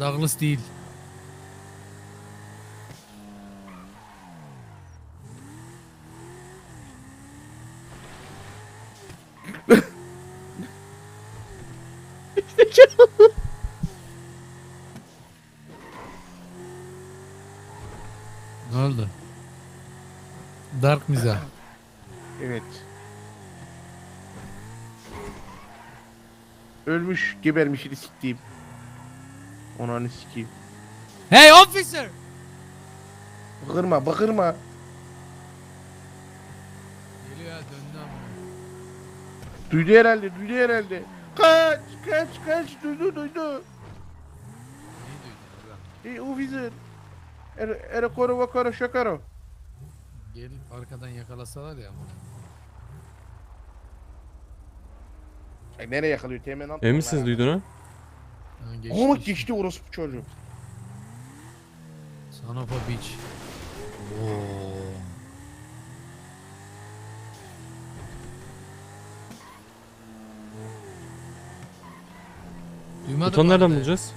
Douglas değil. ne oldu? Dark mizah. Evet. Ölmüş, gebermişini siktiğim. Onu sikeyim. Hey officer! Bakırma, bakırma. Geliyor ya döndü ama. Duydu herhalde, duydu herhalde. Kaç, kaç, kaç, duydu, duydu. Ey officer. Er, er koru vakaro şakaro. Gelip arkadan yakalasalar ya. Ay nereye yakalıyor? Teğmen atma. Emin misiniz duydun ha? Geçti, Ama geçti. geçti orospu çocuğu. Son of a bitch. Oo. Duymadım Buton nereden bulacağız?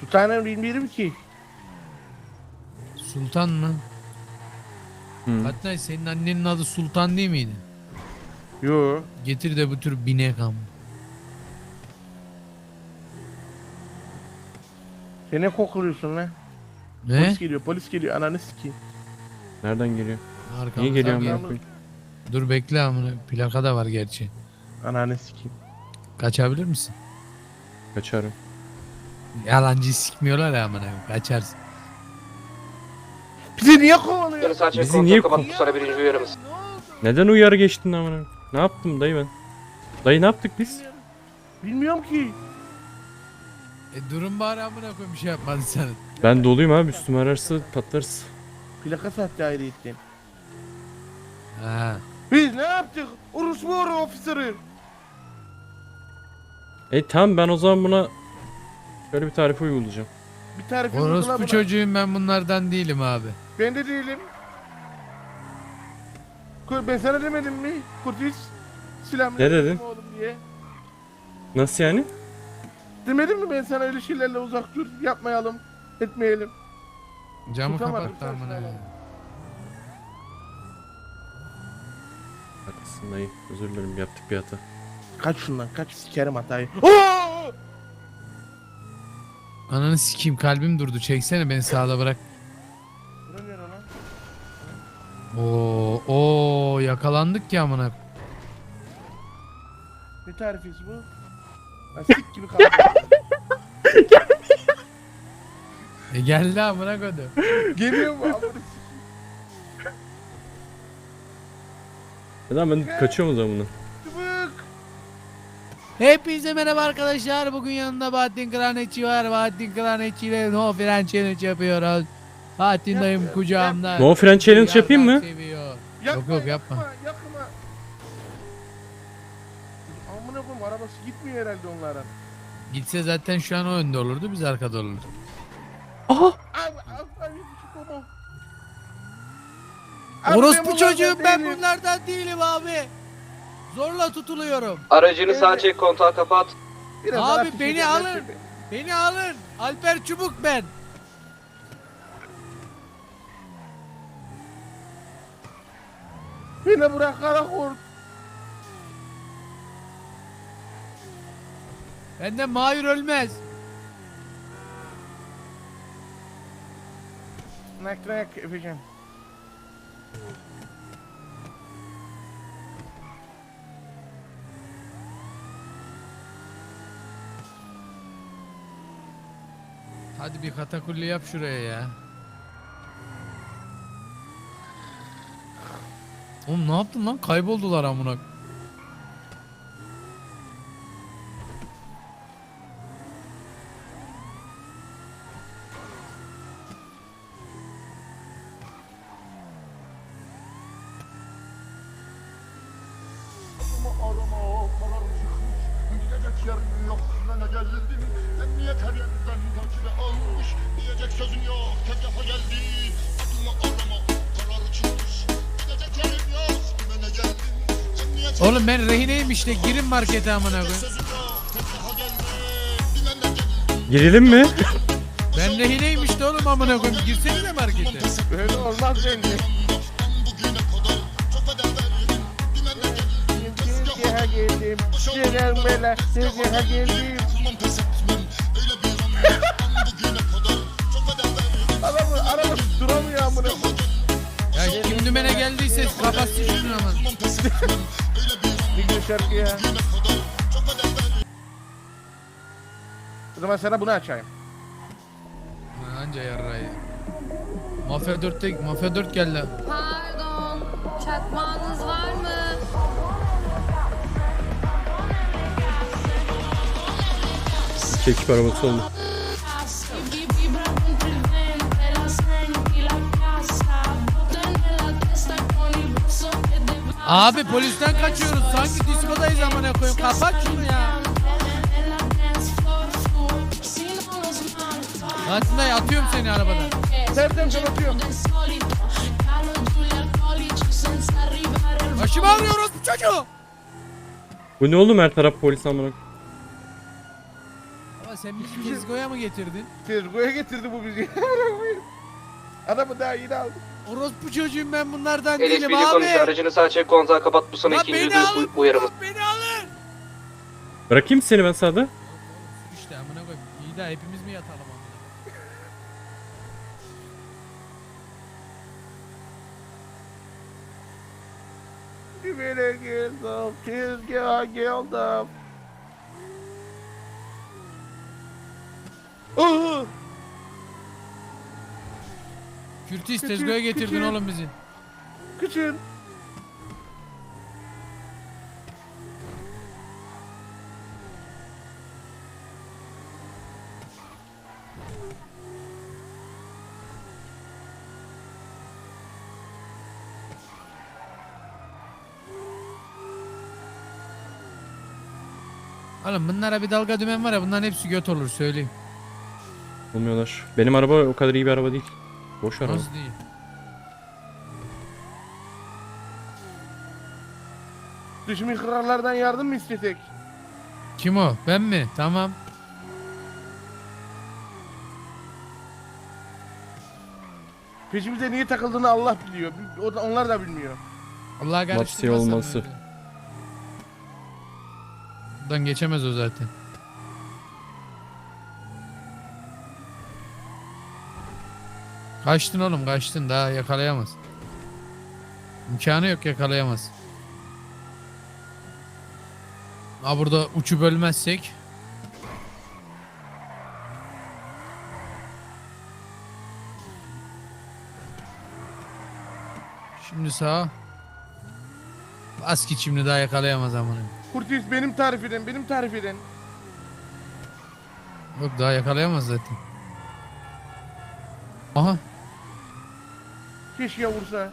Sultanım bilmiyorum ki. Sultan mı? Hı. Hatta senin annenin adı Sultan değil miydi? Yo. Getir de bu tür binek am. Sen ne kokluyorsun lan? Ne? Polis geliyor, polis geliyor. Ananı sikeyim. Nereden geliyor? Arkamızdan Niye geliyor gel- amına koyayım? Dur bekle amına. Plaka da var gerçi. Ananı sikeyim. Kaçabilir misin? Kaçarım. Yalancı sikmiyorlar ya amına. Kaçarsın. Bizi niye kovalıyor? Bizi niye kapat kon- bu sana birinci uyarımız. Neden uyarı geçtin amına? Ne yaptım dayı ben? Dayı ne yaptık biz? Bilmiyorum ki. E durum bari amına koyayım bir şey yapmadın sen. Ben doluyum abi üstüme ararsa patlarız. Plaka sattı ayrıyetten. Ha. Biz ne yaptık? Orospu oru ofiseri. E tamam ben o zaman buna şöyle bir tarife uygulayacağım. Bir tarifi uygula Orospu buna. çocuğum ben bunlardan değilim abi. Ben de değilim. Kur- Ben sana demedim mi? Kurtis. Silahını Ne dedin? oğlum diye. Nasıl yani? Demedim mi ben sana öyle şeylerle uzak dur. Yapmayalım. Etmeyelim. Camı Tutamadım, kapattı amına. saçmalama. koyayım. Haklısın dayı. Özür dilerim yaptık bir hata. Kaç şundan kaç sikerim hatayı. Oo! Ananı sikeyim kalbim durdu. Çeksene beni sağda bırak. Duramıyor lan. Oo, oo yakalandık ya amına. Ne tarifesi bu? Lastik gibi kaldı. E geldi amına koydum. Geliyor mu? Amına Neden ben kaçıyorum o zaman bunu? Hepinize merhaba arkadaşlar. Bugün yanında Bahattin Klanetçi var. Bahattin Klanetçi ile No Fren Challenge yapıyoruz. Bahattin dayım kucağımda. No French Challenge yapayım mı? Seviyor. Yakma, yok, yapma. Yakma. Arabası gitmiyor herhalde onlara. Gitse zaten şu an o önde olurdu biz arkada olurduk. Aha! Abi koma. Abi ben Orospu bunlardan çocuğum ben değilim. bunlardan değilim abi. Zorla tutuluyorum. Aracını Evet. çek kontağı kapat. Biraz Abi beni fişek alın. ederse- Beni alın. Alper Çubuk ben. Beni bırak karakol. Benden Mahir ölmez. Nak nak efecan. Hadi bir katakulli yap şuraya ya. Oğlum ne yaptın lan? Kayboldular amına. Oğlum ben rehineyim işte. Girin markete amına koyayım. Girelim mi? Ben rehineymiş de oğlum amına koyayım. Girsene de markete. Öyle olmaz bence. Tezgaha geldim. Geldim. Duramıyor amına. Ya kim dümene geldiyse kapatsın şunu aman. Ne güzel şarkı ya. O zaman sana bunu açayım. Lan Anca yarrayı. Mafya 4'te Mafya 4 geldi. Pardon, çakmağınız var mı? Çekip arabası oldu. Abi polisten kaçıyoruz. Sanki diskodayız amına koyayım. Kapat şunu ya. Atilla atıyorum seni arabadan. Nereden kapatıyorum? Başımı ağrıyoruz bu çocuğu. Bu ne oğlum her taraf polis amına. Ama sen bizi tezgoya mı getirdin? Tezgoya getirdi bu bizi. Adamı daha yeni aldım. Orospu çocuğum ben bunlardan değilim abi. konuşuyor. Aracını sağ çek kontağı kapat. Bu sana Lan ikinci beni alın. uyarımız. Beni alın. Bırakayım seni ben sağda. İşte amına koyayım. İyi de hepimiz mi yatalım amına? Dümene geldim. Tezgaha geldim. Oho! Kürtis Küçük, tezgoya getirdin küçük. oğlum bizi. Kıçın. Oğlum bunlara bir dalga dümen var ya bunların hepsi göt olur söyleyeyim. Olmuyorlar. Benim araba o kadar iyi bir araba değil. Boş araba. Nasıl değil? Dış mihraklardan yardım mı istesek? Kim o? Ben mi? Tamam. Peşimize niye takıldığını Allah biliyor. O da- Onlar da bilmiyor. Allah karıştırmasın. olması. öyle. Buradan geçemez o zaten. Kaçtın oğlum kaçtın daha yakalayamaz. İmkanı yok yakalayamaz. Ha burada uçup ölmezsek. Şimdi sağa. Bas git şimdi daha yakalayamaz amına. Kurtis benim tarif eden, benim tarif eden. Yok daha yakalayamaz zaten. Aha. Keşke vursa.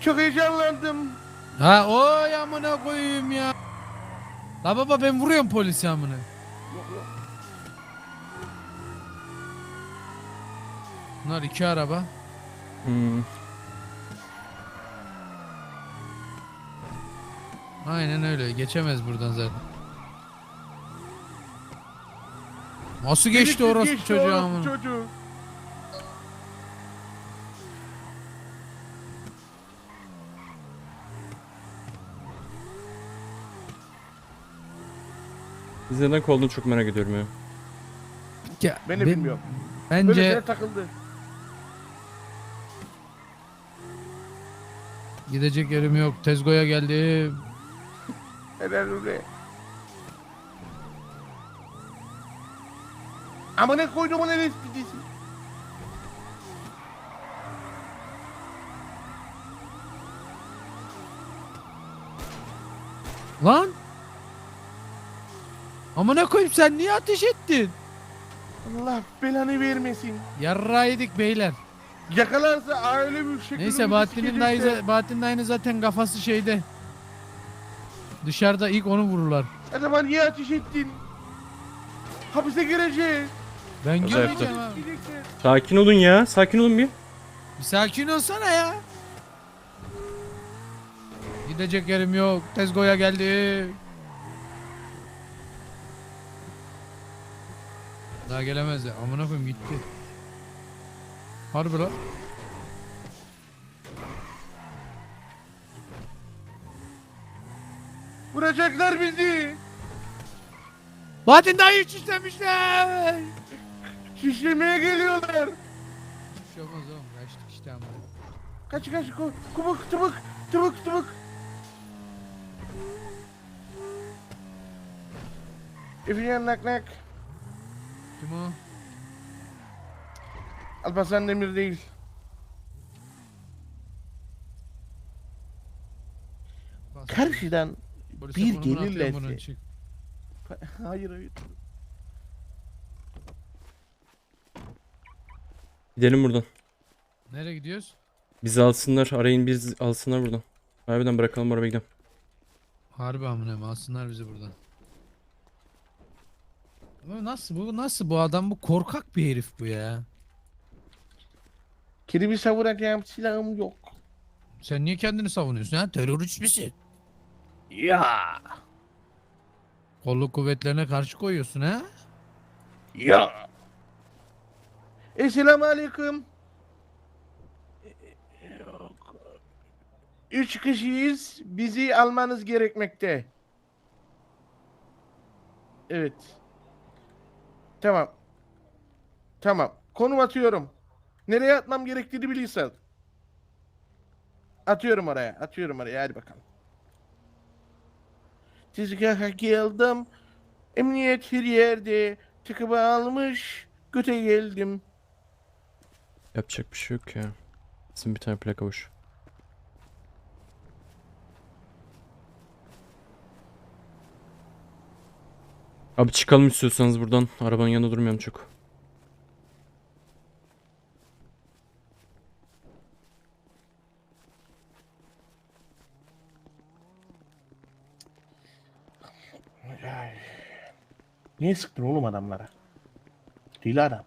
Çok heyecanlandım. Ha o amına koyayım ya. La baba ben vuruyorum polisi amına. Bunlar iki araba. Hmm. Aynen öyle. Geçemez buradan zaten. Nasıl geçti orası geçti çocuğu orospu amına? Çocuğu. Biz neden kolunu çok merak ediyorum ya. Ya, Ben de ben- bilmiyorum. Böyle Bence şeyler takıldı. gidecek yerim yok. Tezgoya geldim. Helal. Ama ne koydum ona LSPD'si? Lan! Amına koyayım sen niye ateş ettin? Allah belanı vermesin. Yarra yedik beyler. Yakalarsa öyle bir şekilde Neyse Bahattin'in dayı, Bahattin dayının zaten kafası şeyde. Dışarıda ilk onu vururlar. O zaman niye ateş ettin? Hapise gireceğiz. Ben abi. Gideceksin. Sakin olun ya. Sakin olun bir. Bir sakin olsana ya. Gidecek yerim yok. Tezgoya geldi. Daha gelemez ya. Amına koyayım gitti. Harbi lan. Vuracaklar bizi. Dayı şişlemişler. Şişlemeye geliyorlar. Bir şey olmaz oğlum. Kaçtık işte ama. Kaç kaç ku- kubuk tubuk tubuk tubuk. Efendim nak nak. Kim o? Alparslan Demir değil. Bas. Karşıdan Polise bir gelirlerse- bunun, çık. hayır hayır. Gidelim buradan. Nereye gidiyoruz? Bizi alsınlar. Arayın biz alsınlar buradan. Harbiden bırakalım arabaya gidelim. Harbi amına alsınlar bizi buradan. Bu nasıl bu nasıl bu adam bu korkak bir herif bu ya. Kirimi savuracağım silahım yok. Sen niye kendini savunuyorsun ha? Terörist misin? Ya. Kolluk kuvvetlerine karşı koyuyorsun ha? Ya. Esselamu aleyküm. Yok. Üç kişiyiz. Bizi almanız gerekmekte. Evet. Tamam. Tamam. Konum atıyorum. Nereye atmam gerektiğini biliyorsan. Atıyorum oraya. Atıyorum oraya. Hadi bakalım. Tezgaha geldim. Emniyet her yerde. Tıkımı almış. Göte geldim. Yapacak bir şey yok ya. Bizim bir tane plaka boş. Abi çıkalım istiyorsanız buradan. Arabanın yanında durmayalım çok. Niye sıktın oğlum adamlara? Deli adam.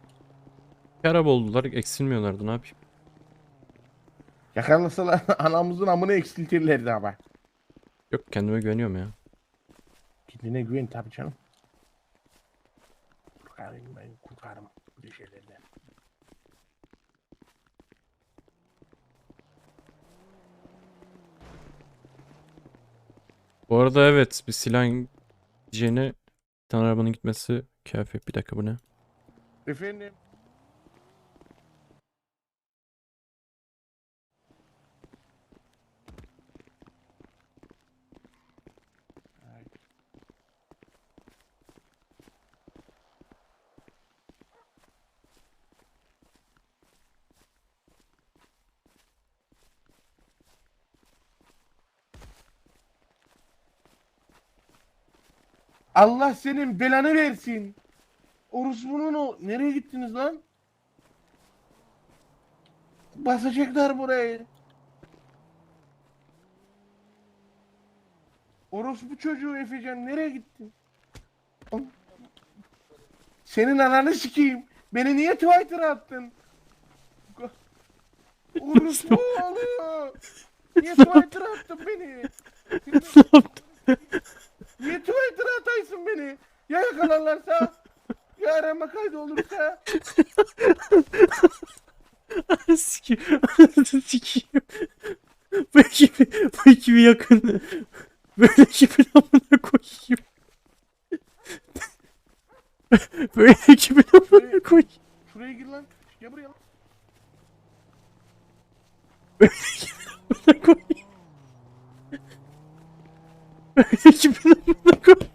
Araba oldular eksilmiyorlardı ne yapayım. Yakalasalar anamızın amını eksiltirlerdi ama. Yok kendime güveniyorum ya. Kendine güven tabii canım. Korkarım ben korkarım böyle şeylerden. Bu arada evet bir silah gideceğine bir tane arabanın gitmesi kafi. Bir dakika bu ne? Efendim? Allah senin belanı versin. Orospu'nun o... Nereye gittiniz lan? Basacaklar burayı. Orospu çocuğu Efecan nereye gittin? Senin ananı sikeyim. Beni niye Twitter'a attın? Orospu oğlu. Niye Twitter'a attın beni? Niye Twitter'a ataysın beni? Ya yakalarlarsa? Ya arama kaydı olursa? Sikiyim. Sikiyim. Bu ekibi, bu ekibi yakın. Böyle ekibin amına koyayım. Böyle ekibin amına koyayım. Şuraya gir lan. Gel buraya lan. Böyle ekibin amına koyayım. Bit bit bit bit bit.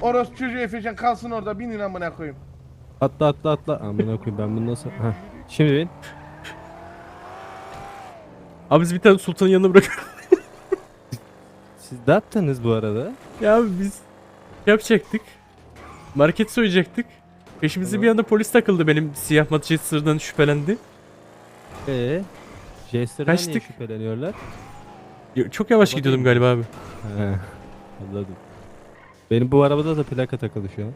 Orospu çocuğu Efecan kalsın orada binin amına koyayım. Atla atla atla. Amına koyayım ben bunu nasıl... Heh. Şimdi bin. Abi biz bir tane sultanın yanına bırak. Siz ne yaptınız bu arada? ya biz yapacaktık. Market soyacaktık. Peşimize bir anda polis takıldı benim siyah Manchester'dan şüphelendi. Ee, Jester'dan niye Kaçtık. şüpheleniyorlar? Ya, Çok yavaş Araba gidiyordum galiba abi. He, anladım. Benim bu arabada da plaka takılı şu an.